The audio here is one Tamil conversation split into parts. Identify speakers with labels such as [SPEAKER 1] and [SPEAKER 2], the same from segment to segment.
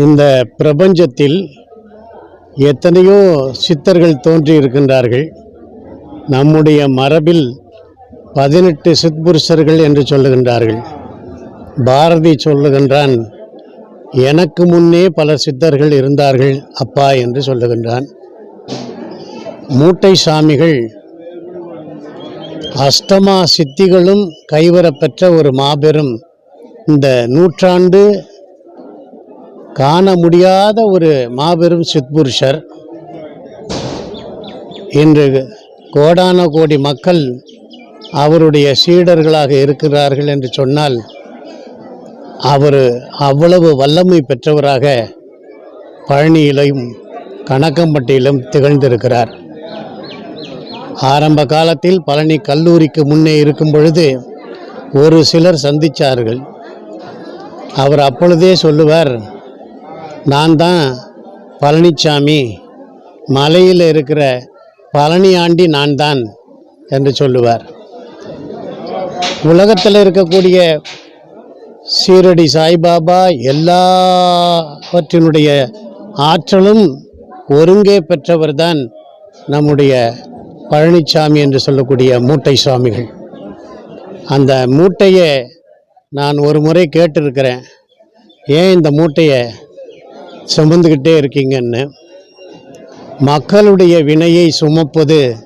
[SPEAKER 1] இந்த பிரபஞ்சத்தில் எத்தனையோ சித்தர்கள் தோன்றி இருக்கின்றார்கள் நம்முடைய மரபில் பதினெட்டு சித்புருஷர்கள் என்று சொல்லுகின்றார்கள். பாரதி சொல்லுகின்றான் எனக்கு முன்னே பல சித்தர்கள் இருந்தார்கள் அப்பா என்று சொல்லுகின்றான். மூட்டை சாமிகள் அஷ்டமா சித்திகளும் கைவரப்பெற்ற ஒரு மாபெரும் இந்த நூற்றாண்டு காண முடியாத ஒரு மாபெரும் சித்புருஷர். இன்று கோடான கோடி மக்கள் அவருடைய சீடர்களாக இருக்கிறார்கள் என்று சொன்னால் அவர் அவ்வளவு வல்லமை பெற்றவராக பழனியிலும் கணக்கம்பட்டியிலும் திகழ்ந்திருக்கிறார். ஆரம்ப காலத்தில் பழனி கல்லூரிக்கு முன்னே இருக்கும் பொழுது ஒரு சிலர் சந்தித்தார்கள் அவர் அப்பொழுதே சொல்லுவார் நான் தான் பழனிச்சாமி. மலையில் இருக்கிற பழனி ஆண்டி நான் தான் என்று சொல்லுவார். உலகத்தில் இருக்கக்கூடிய சீரடி சாய்பாபா எல்லாவற்றினுடைய ஆற்றலும் ஒருங்கே பெற்றவர்தான் நம்முடைய பழனிச்சாமி என்று சொல்லக்கூடிய மூட்டை சுவாமிகள். அந்த மூட்டையை நான் ஒரு முறை கேட்டிருக்கிறேன். ஏன் இந்த மூட்டையை? சுமந்துக்கிட்டே இருக்கீங்கன்னு. மக்களுடைய வினையை சுமப்பது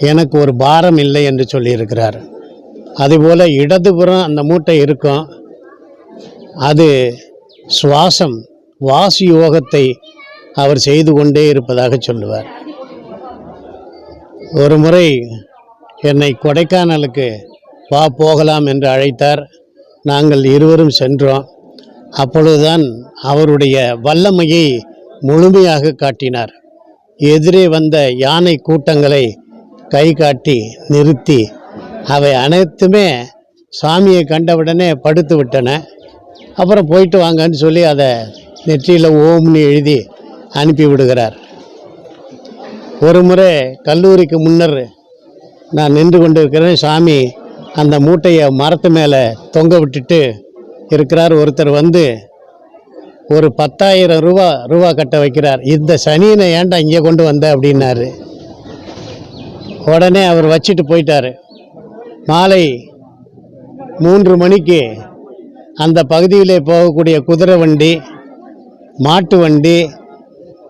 [SPEAKER 1] எனக்கு ஒரு பாரம் இல்லை என்று சொல்லியிருக்கிறார். அதுபோல் இடதுபுறம் அந்த மூட்டை இருக்கும். அது சுவாசம் வாசி யோகத்தை அவர் செய்து கொண்டே இருப்பதாக சொல்லுவார். ஒரு முறை என்னை கொடைக்கானலுக்கு வா போகலாம் என்று அழைத்தார். நாங்கள் இருவரும் சென்றோம். அப்பொழுதுதான் அவருடைய வல்லமையை முழுமையாக காட்டினார். எதிரே வந்த யானை கூட்டங்களை கை காட்டி நிறுத்தி அவை அனைத்துமே சாமியை கண்டவுடனே படுத்து விட்டன. அப்புறம் போயிட்டு வாங்கன்னு சொல்லி அதை நெற்றியில் ஓம்னு எழுதி அனுப்பி விடுகிறார். ஒரு முறை கல்லூரிக்கு முன்னர் நான் நின்று கொண்டு இருக்கிறேன் சாமி அந்த மூட்டையை மரத்து மேலே தொங்க விட்டுட்டு இருக்கிறார். ஒருத்தர் வந்து ஒரு பத்தாயிரம் ரூபா ரூபா கட்ட வைக்கிறார். இந்த சனியனை ஏன்டா இங்கே கொண்டு வந்த அப்படின்னாரு. உடனே அவர் வச்சுட்டு போயிட்டார். மாலை மூன்று மணிக்கு அந்த பகுதியிலே போகக்கூடிய குதிரை வண்டி மாட்டு வண்டி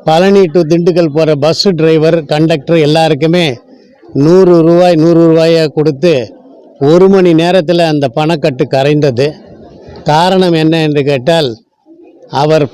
[SPEAKER 1] பழனி டு திண்டுக்கல் போகிற பஸ்ஸு டிரைவர் கண்டக்டர் எல்லாருக்குமே நூறு ரூபாய் நூறு ரூபாயை கொடுத்து ஒரு மணி நேரத்தில் அந்த பணக்கட்டு கரைந்தது. காரணம் என்ன என்று கேட்டால் அவர்